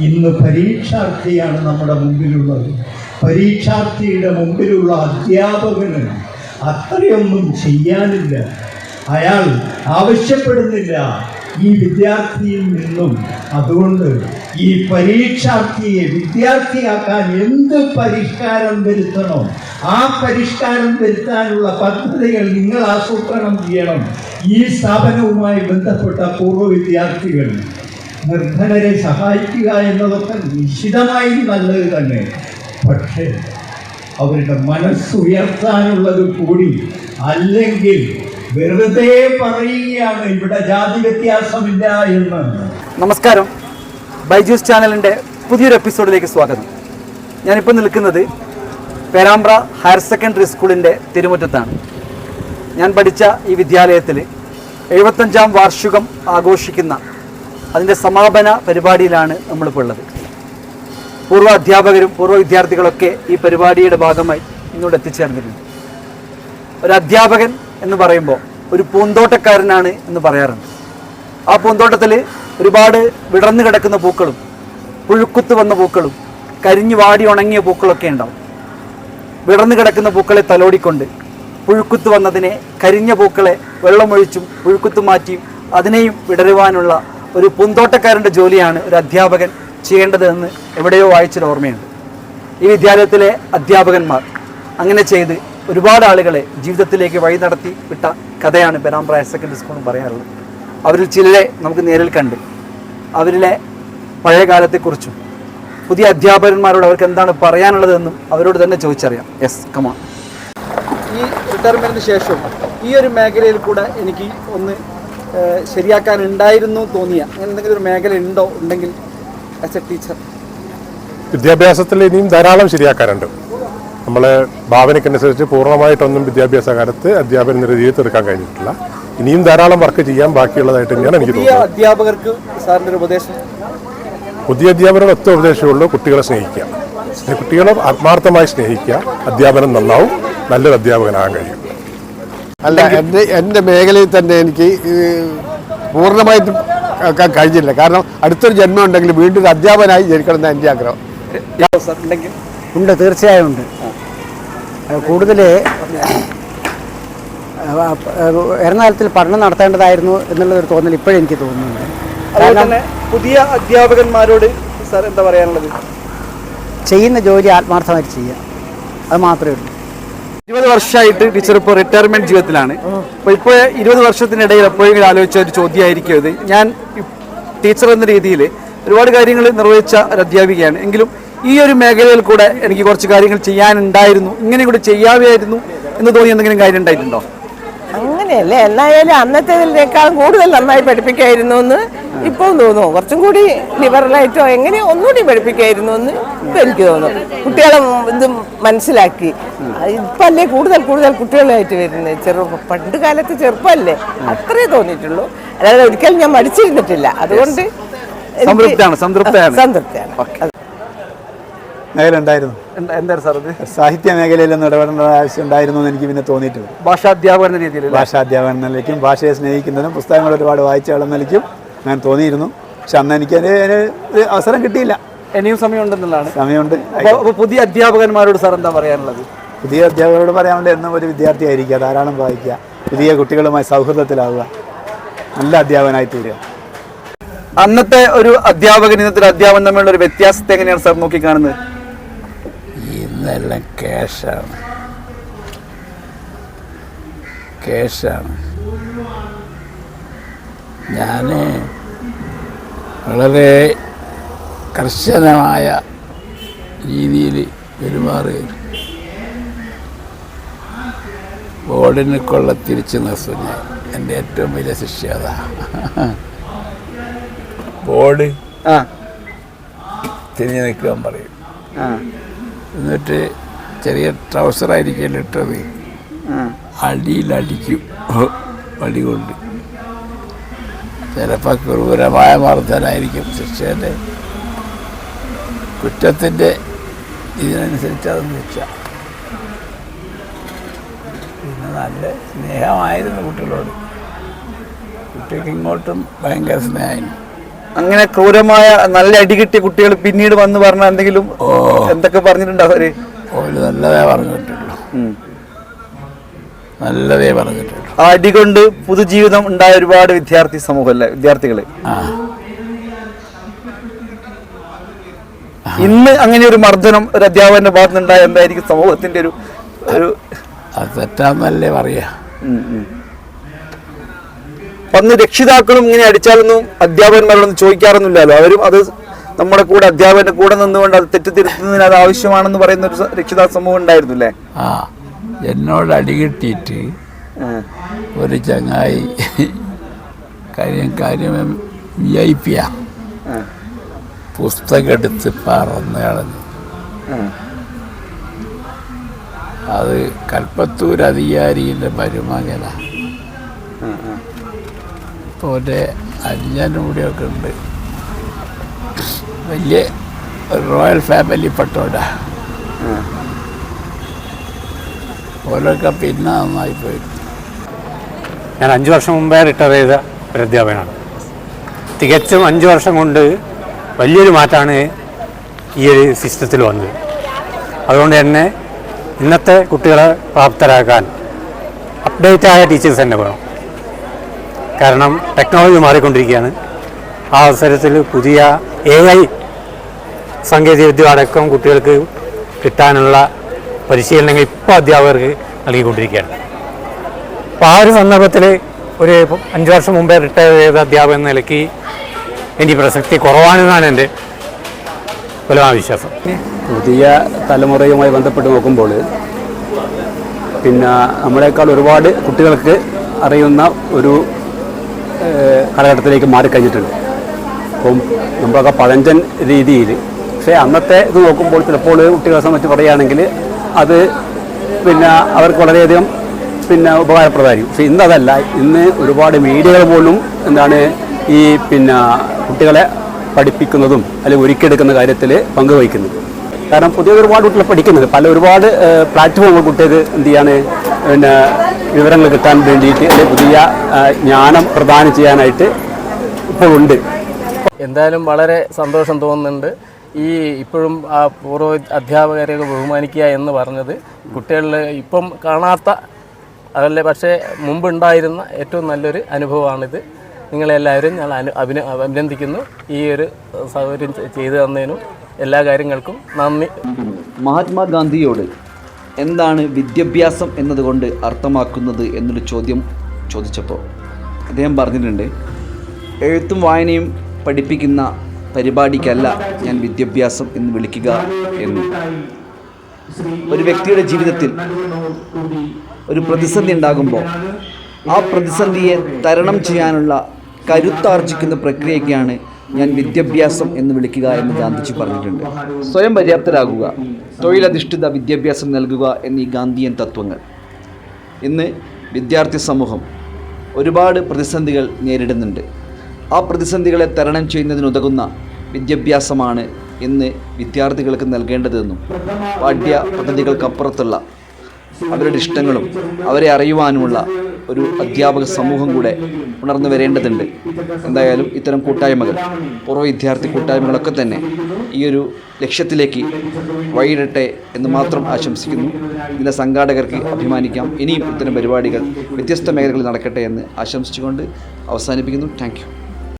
ഇന്ന് പരീക്ഷാർത്ഥിയാണ് നമ്മുടെ മുമ്പിലുള്ളത്. പരീക്ഷാർത്ഥിയുടെ മുമ്പിലുള്ള അധ്യാപകന് അത്രയൊന്നും ചെയ്യാനില്ല. അയാൾ ആവശ്യപ്പെടുന്നില്ല ഈ വിദ്യാർത്ഥിയിൽ നിന്നും. അതുകൊണ്ട് ഈ പരീക്ഷാർത്ഥിയെ വിദ്യാർത്ഥിയാക്കാൻ എന്ത് പരിഷ്കാരം വരുത്തണോ? ആ പരിഷ്കാരം വരുത്താനുള്ള പദ്ധതികൾ നിങ്ങൾ ആസൂത്രണം ചെയ്യണം. ഈ സ്ഥാപനവുമായി ബന്ധപ്പെട്ട പൂർവ വിദ്യാർത്ഥികൾ നിർധനരെ സഹായിക്കുക എന്നതൊക്കെ നിശ്ചിതമായി നല്ലത് തന്നെ. പക്ഷേ അവരുടെ മനസ്സുയർത്താനുള്ളത് കൂടി അല്ലെങ്കിൽ വെറുതെ പറയുകയാണ് ഇവിടെ ജാതി വ്യത്യാസമില്ല എന്ന്. നമസ്കാരം. ബൈജൂസ് ചാനലിന്റെ പുതിയൊരു എപ്പിസോഡിലേക്ക് സ്വാഗതം. ഞാനിപ്പോൾ നിൽക്കുന്നത് പേരാമ്പ്ര ഹയർ സെക്കൻഡറി സ്കൂളിന്റെ തിരുമുറ്റത്താണ്. ഞാൻ പഠിച്ച ഈ വിദ്യാലയത്തിൽ എഴുപത്തഞ്ചാം വാർഷികം ആഘോഷിക്കുന്ന അതിന്റെ സമാപന പരിപാടിയിലാണ് നമ്മളിപ്പോൾ ഉള്ളത്. പൂർവ അധ്യാപകരും പൂർവ വിദ്യാർത്ഥികളൊക്കെ ഈ പരിപാടിയുടെ ഭാഗമായി ഇങ്ങോട്ട് എത്തിച്ചേർന്നിട്ടുണ്ട്. ഒരു അധ്യാപകൻ എന്ന് പറയുമ്പോൾ ഒരു പൂന്തോട്ടക്കാരനാണ് എന്ന് പറയാറുണ്ട്. ആ പൂന്തോട്ടത്തിൽ ഒരുപാട് വിടർന്നു കിടക്കുന്ന പൂക്കളും പുഴുക്കുത്ത് വന്ന പൂക്കളും കരിഞ്ഞു വാടി ഉണങ്ങിയ പൂക്കളൊക്കെ ഉണ്ടാവും. വിടർന്നു കിടക്കുന്ന പൂക്കളെ തലോടിക്കൊണ്ട് പുഴുക്കുത്ത് വന്നതിനെ കരിഞ്ഞ പൂക്കളെ വെള്ളമൊഴിച്ചും പുഴുക്കുത്ത് മാറ്റിയും അതിനെയും വിടരുവാനുള്ള ഒരു പൂന്തോട്ടക്കാരന്റെ ജോലിയാണ് ഒരു അധ്യാപകൻ ചെയ്യേണ്ടതെന്ന് എവിടെയോ വായിച്ചൊരു ഓർമ്മയുണ്ട്. ഈ വിദ്യാലയത്തിലെ അധ്യാപകന്മാർ അങ്ങനെ ചെയ്ത് ഒരുപാട് ആളുകളെ ജീവിതത്തിലേക്ക് വഴി നടത്തി വിട്ട കഥയാണ് പെരാമ്പ്ര ഹയർ സെക്കൻഡറി സ്കൂളിൽ പറയാറുള്ളത്. അവരിൽ ചിലരെ നമുക്ക് നേരിൽ കണ്ട് അവരിലെ പഴയ കാലത്തെക്കുറിച്ചും പുതിയ അധ്യാപകന്മാരോട് അവർക്ക് എന്താണ് പറയാനുള്ളതെന്നും അവരോട് തന്നെ ചോദിച്ചറിയാം. യെസ് കമാ ഈ റിട്ടയർമെന്റിന് ശേഷം ഈ ഒരു മേഖലയിൽ കൂടെ എനിക്ക് ഒന്ന് ഏഹ്, ശരിയാക്കാനുണ്ടായിരുന്നു തോന്നിയ അങ്ങനെ എന്തെങ്കിലും ഒരു മേഖല ഉണ്ടോ ഉണ്ടെങ്കിൽ ആസ് എ ടീച്ചർ വിദ്യാഭ്യാസത്തിൽ ഇനിയും ധാരാളം ശരിയാക്കാനുണ്ട്. നമ്മളെ ഭാവനയ്ക്കനുസരിച്ച് പൂർണമായിട്ടൊന്നും വിദ്യാഭ്യാസ കാലത്ത് അധ്യാപന രീതിയിൽ തീർക്കാൻ കഴിഞ്ഞിട്ടില്ല. ഇനിയും ധാരാളം വർക്ക് ചെയ്യാൻ ബാക്കിയുള്ളതായിട്ട് തന്നെയാണ് എനിക്ക് തോന്നുന്നത്. അധ്യാപകർക്ക് സാറിന്റെ ഒരു ഉപദേശം? പുതിയ അധ്യാപകരുടെ ഒറ്റ ഉപദേശമുള്ളൂ കുട്ടികളെ സ്നേഹിക്കുക. സ്നേ- കുട്ടികളെ ആത്മാർത്ഥമായി സ്നേഹിക്കുക. അധ്യാപനം നന്നാവും. നല്ലൊരു അധ്യാപകനാകാൻ കഴിയും. അല്ല എന്റെ എന്റെ മേഖലയിൽ തന്നെ എനിക്ക് പൂർണമായിട്ട് കഴിഞ്ഞില്ല കാരണം അടുത്തൊരു ജന്മം ഉണ്ടെങ്കിൽ വീണ്ടും ഒരു അധ്യാപകനായി ജനിക്കണം എന്ന് എന്റെ ആഗ്രഹം. ഉണ്ട് തീർച്ചയായും ഉണ്ട്. കൂടുതൽ എറണാകുളത്തിൽ പഠനം നടത്തേണ്ടതായിരുന്നു എന്നുള്ളൊരു തോന്നൽ ഇപ്പോഴും എനിക്ക് തോന്നുന്നുണ്ട്. പുതിയ അധ്യാപകന്മാരോട് സാർ എന്താ പറയാനുള്ളത്? ചെയ്യുന്ന ജോലി ആത്മാർത്ഥമായിട്ട് ചെയ്യുക. അത് മാത്രമേ ഉള്ളൂ. ഇരുപത് വർഷമായിട്ട് ടീച്ചർ ഇപ്പോൾ റിട്ടയർമെന്റ് ജീവിതത്തിലാണ്. അപ്പോൾ ഇപ്പോൾ ഇരുപത് വർഷത്തിനിടയിൽ എപ്പോഴെങ്കിലും ആലോചിച്ച ഒരു ചോദ്യമായിരിക്കും ഇത്. ഞാൻ ടീച്ചർ എന്ന രീതിയിൽ ഒരുപാട് കാര്യങ്ങൾ നിർവഹിച്ച ഒരു അധ്യാപികയാണ്. എങ്കിലും ഈ ഒരു മേഖലയിൽ കൂടെ എനിക്ക് കുറച്ച് കാര്യങ്ങൾ ചെയ്യാനുണ്ടായിരുന്നു. ഇങ്ങനെ കൂടെ ചെയ്യാമായിരുന്നു എന്ന് തോന്നി എന്തെങ്കിലും കാര്യം ഉണ്ടായിട്ടുണ്ടോ? അങ്ങനെയല്ലേ? എന്നായാലും അന്നത്തേതിനേക്കാൾ കൂടുതൽ നന്നായി പഠിപ്പിക്കായിരുന്നു എന്ന് ഇപ്പോൾ തോന്നുന്നു. കുറച്ചും കൂടി ലിബറലായിട്ടോ എങ്ങനെ ഒന്നുകൂടി പഠിപ്പിക്കായിരുന്നു എന്ന് ഇപ്പം എനിക്ക് തോന്നുന്നു. കുട്ടികളെ ഇത് മനസ്സിലാക്കി. ഇപ്പം അല്ലേ കൂടുതൽ കൂടുതൽ കുട്ടികളായിട്ട് വരുന്നത്? ചെറു പണ്ട് കാലത്ത് ചെറുപ്പമല്ലേ? അത്രേ തോന്നിയിട്ടുള്ളൂ. അല്ലാതെ ഒരിക്കലും ഞാൻ മടിച്ചിരുന്നിട്ടില്ല. അതുകൊണ്ട് സംതൃപ്തിയാണ് സംതൃപ്തിയാണ്. സംതൃപ്തയാണ്. സംതൃപ്തിയാണ് മേഖല ഉണ്ടായിരുന്നു എന്താ എന്തായിരുന്നു സാർ ഇത്? സാഹിത്യ മേഖലയിലൊന്നും ഇടപെടേണ്ട ആവശ്യം ഉണ്ടായിരുന്നു എന്ന് എനിക്ക് പിന്നെ തോന്നിയിട്ടുണ്ട് ഭാഷാധ്യാപകൻ എന്ന രീതിയിൽ ഭാഷാധ്യാപകൻ എന്ന നിലയ്ക്കും ഭാഷയെ സ്നേഹിക്കുന്നതിനും പുസ്തകങ്ങൾ ഒരുപാട് വായിച്ചയാളെന്ന നിലയ്ക്കും ഞാൻ തോന്നിയിരുന്നു. പക്ഷെ അന്ന് എനിക്ക് ഒരു അവസരം കിട്ടിയില്ല. ഇനിയും സമയമുണ്ടെന്നുള്ളതാണ്. സമയമുണ്ട്. അപ്പോൾ പുതിയ അധ്യാപകന്മാരോട് സാർ എന്താ പറയാനുള്ളത്? പുതിയ അധ്യാപകരോട് പറയാനുള്ളത് എന്നും ഒരു വിദ്യാർത്ഥി ആയിരിക്കുക ധാരാളം വായിക്കുക പുതിയ കുട്ടികളുമായി സൗഹൃദത്തിലാവുക. നല്ല അധ്യാപകനായി തീരുക. അന്നത്തെ ഒരു അധ്യാപകൻ ഇന്നത്തെ ഒരു അധ്യാപകൻ തമ്മിലുള്ള ഒരു വ്യത്യാസത്തെ എങ്ങനെയാണ് സാർ നോക്കി കാണുന്നത് കേശാണ്. ക്യാഷാണ് ക്യാഷാണ് ഞാൻ വളരെ കർശനമായ രീതിയിൽ പെരുമാറുകയും ബോർഡിന് കൊള്ള തിരിച്ചു നിർത്തും ഞാൻ. എന്റെ ഏറ്റവും വലിയ ശിക്ഷ അതാ. ബോർഡ് ആ. തിരിഞ്ഞു നിൽക്കാൻ പറയും. എന്നിട്ട് ചെറിയ ട്രൗസറായിരിക്കും ഇട്ടത്. അടിയിലടിക്കും. വടി കൊണ്ട്. ചിലപ്പോൾ ക്രൂരമായ മർദ്ദനായിരിക്കും ശിക്ഷേന്റെ കുറ്റത്തിന്റെ ഇതിനനുസരിച്ച് അത് ശിക്ഷ പിന്നെ നല്ല സ്നേഹമായിരുന്നു കുട്ടികളോട്. കുട്ടിക്ക് ഇങ്ങോട്ടും ഭയങ്കര സ്നേഹമായിരുന്നു. അങ്ങനെ ക്രൂരമായ നല്ല അടി കിട്ടിയ കുട്ടികൾ പിന്നീട് വന്ന് പറഞ്ഞ എന്തെങ്കിലും എന്തൊക്കെ പറഞ്ഞിട്ടുണ്ട് അവർ? ഓൽ നല്ലതേ പറഞ്ഞിട്ടുള്ളൂ. നല്ലതേ പറഞ്ഞിട്ടുള്ളൂ. ആ അടി കൊണ്ട് പുതുജീവിതം ഉണ്ടായ ഒരുപാട് വിദ്യാർത്ഥി സമൂഹം അല്ലേ? വിദ്യാർത്ഥികൾ. ഇന്ന് അങ്ങനെ ഒരു മർദ്ദനം ഒരു അധ്യാപകന്റെ ഭാഗത്തുനിന്നുണ്ടായ എന്തായിരിക്കും സമൂഹത്തിന്റെ ഒരു ഒരു അത് തെറ്റാന്നല്ലേ പറയാ. അന്ന് രക്ഷിതാക്കളും ഇങ്ങനെ അടിച്ചാലൊന്നും അധ്യാപകന്മാരോടൊന്നും ചോദിക്കാറൊന്നുമില്ലല്ലോ. അവരും അത് നമ്മുടെ കൂടെ അധ്യാപകന്റെ കൂടെ നിന്നുകൊണ്ട് അത് തെറ്റിദ്ധരുത്തുന്നതിന് അത് ആവശ്യമാണെന്ന് പറയുന്ന ഒരു രക്ഷിതാ സമൂഹം ഉണ്ടായിരുന്നു അല്ലേ ആ എന്നോട് അടി കിട്ടിയിട്ട് ഒരു ചങ്ങായി കാര്യം കാര്യം വി ഐ പിയാ പുസ്തകം എടുത്ത് പറന്ന് കളഞ്ഞു. അത് കൽപ്പത്തൂർ അധികാരിയുടെ മരുമകനാ ഒരു അഞ്ചനും കൂടിയൊക്കെ ഉണ്ട്. വലിയ റോയൽ ഫാമിലി പെട്ടോടാ ഓരോക്കെ പിന്നെ നന്നായി പോയി. ഞാൻ അഞ്ച് വർഷം മുമ്പേ റിട്ടയർ ചെയ്ത ഒരു അധ്യാപകനാണ്. തികച്ചും അഞ്ച് വർഷം കൊണ്ട് വലിയൊരു മാറ്റമാണ് ഈ ഒരു സിസ്റ്റത്തിൽ വന്നത്. അതുകൊണ്ട് തന്നെ ഇന്നത്തെ കുട്ടികളെ പ്രാപ്തരാക്കാൻ അപ്ഡേറ്റ് ആയ ടീച്ചേഴ്സ് തന്നെ വേണം. കാരണം ടെക്നോളജി മാറിക്കൊണ്ടിരിക്കുകയാണ്. ആ അവസരത്തിൽ പുതിയ എ ഐ സാങ്കേതികവിദ്യ അടക്കം കുട്ടികൾക്ക് കിട്ടാനുള്ള പരിശീലനങ്ങൾ ഇപ്പോൾ അധ്യാപകർക്ക് നൽകിക്കൊണ്ടിരിക്കുകയാണ്. അപ്പോൾ ആ ഒരു സന്ദർഭത്തിൽ ഒരു അഞ്ച് വർഷം മുമ്പേ റിട്ടയർ ചെയ്ത അധ്യാപകൻ എന്ന നിലയ്ക്ക് എനിക്ക് പ്രസക്തി കുറവാണെന്നാണ് എന്റെ ഫലമായ വിശ്വാസം. പുതിയ തലമുറയുമായി ബന്ധപ്പെട്ട് നോക്കുമ്പോൾ പിന്നെ നമ്മളെക്കാൾ ഒരുപാട് കുട്ടികൾക്ക് അറിയുന്ന ഒരു കാലഘട്ടത്തിലേക്ക് മാറിക്കഴിഞ്ഞിട്ടുണ്ട്. അപ്പം നമ്മളൊക്കെ പഴഞ്ചൻ രീതിയിൽ പക്ഷേ അന്നത്തെ ഇത് നോക്കുമ്പോൾ ചിലപ്പോൾ കുട്ടികളെ സംബന്ധിച്ച് പറയുകയാണെങ്കിൽ അത് പിന്നെ അവർക്ക് വളരെയധികം പിന്നെ ഉപകാരപ്രദമായിരിക്കും. പക്ഷേ ഇന്ന് അതല്ല. ഇന്ന് ഒരുപാട് മീഡിയകൾ പോലും എന്താണ് ഈ പിന്നെ കുട്ടികളെ പഠിപ്പിക്കുന്നതും അല്ലെങ്കിൽ ഒരുക്കിയെടുക്കുന്ന കാര്യത്തിൽ പങ്കുവഹിക്കുന്നത് കാരണം പുതിയ ഒരുപാട് കുട്ടികൾ പഠിക്കുന്നുണ്ട് പല ഒരുപാട് പ്ലാറ്റ്ഫോമുകൾ കുട്ടികൾക്ക് എന്ത് ചെയ്യാണ്? പിന്നെ വിവരങ്ങൾ കിട്ടാൻ വേണ്ടിയിട്ട് അല്ലെങ്കിൽ പുതിയ ജ്ഞാനം പ്രദാനം ചെയ്യാനായിട്ട് ഇപ്പോൾ ഉണ്ട് എന്തായാലും വളരെ സന്തോഷം തോന്നുന്നുണ്ട്. ഈ ഇപ്പോഴും ആ പൂർവ അധ്യാപകരെയൊക്കെ ബഹുമാനിക്കുക എന്ന് പറഞ്ഞത് കുട്ടികളിൽ ഇപ്പം കാണാത്ത അതല്ലേ പക്ഷേ മുമ്പുണ്ടായിരുന്ന ഏറ്റവും നല്ലൊരു അനുഭവമാണിത്. നിങ്ങളെല്ലാവരും ഞങ്ങൾ അനു അഭിന അഭിനന്ദിക്കുന്നു. ഈ ഒരു സൗകര്യം ചെയ്തു തന്നതിനും എല്ലാ കാര്യങ്ങൾക്കും നന്ദി. മഹാത്മാഗാന്ധിയോട് എന്താണ് വിദ്യാഭ്യാസം എന്നതുകൊണ്ട് അർത്ഥമാക്കുന്നത് എന്നൊരു ചോദ്യം ചോദിച്ചപ്പോൾ അദ്ദേഹം പറഞ്ഞിട്ടുണ്ട് എഴുത്തും വായനയും പഠിപ്പിക്കുന്ന പരിപാടിക്കല്ല ഞാൻ വിദ്യാഭ്യാസം എന്ന് വിളിക്കുക എന്ന്. ഒരു വ്യക്തിയുടെ ജീവിതത്തിൽ ഒരു പ്രതിസന്ധി ഉണ്ടാകുമ്പോൾ ആ പ്രതിസന്ധിയെ തരണം ചെയ്യാനുള്ള കരുത്താർജിക്കുന്ന പ്രക്രിയയ്ക്കാണ് ഞാൻ വിദ്യാഭ്യാസം എന്ന് വിളിക്കുക എന്ന് ഗാന്ധിജി പറഞ്ഞിട്ടുണ്ട്. സ്വയം പര്യാപ്തരാകുക തൊഴിലധിഷ്ഠിത വിദ്യാഭ്യാസം നൽകുക എന്നീ ഗാന്ധിയൻ തത്വങ്ങൾ. ഇന്ന് വിദ്യാർത്ഥി സമൂഹം ഒരുപാട് പ്രതിസന്ധികൾ നേരിടുന്നുണ്ട്. ആ പ്രതിസന്ധികളെ തരണം ചെയ്യുന്നതിനുതകുന്ന വിദ്യാഭ്യാസമാണ് ഇന്ന് വിദ്യാർത്ഥികൾക്ക് നൽകേണ്ടതെന്നും പാഠ്യ പദ്ധതികൾക്കപ്പുറത്തുള്ള അവരുടെ ഇഷ്ടങ്ങളും അവരെ അറിയുവാനുമുള്ള ഒരു അധ്യാപക സമൂഹം കൂടെ ഉണർന്നു വരേണ്ടതുണ്ട്. എന്തായാലും ഇത്തരം കൂട്ടായ്മകൾ പൂർവ വിദ്യാർത്ഥി കൂട്ടായ്മകളൊക്കെ തന്നെ ഈ ഒരു ലക്ഷ്യത്തിലേക്ക് വഴിയിടട്ടെ എന്ന് മാത്രം ആശംസിക്കുന്നു. ഇതിന്റെ സംഘാടകർക്ക് അഭിമാനിക്കാം. ഇനിയും ഇത്തരം പരിപാടികൾ വ്യത്യസ്ത മേഖലകളിൽ നടക്കട്ടെ എന്ന് ആശംസിച്ചുകൊണ്ട് അവസാനിപ്പിക്കുന്നു. താങ്ക്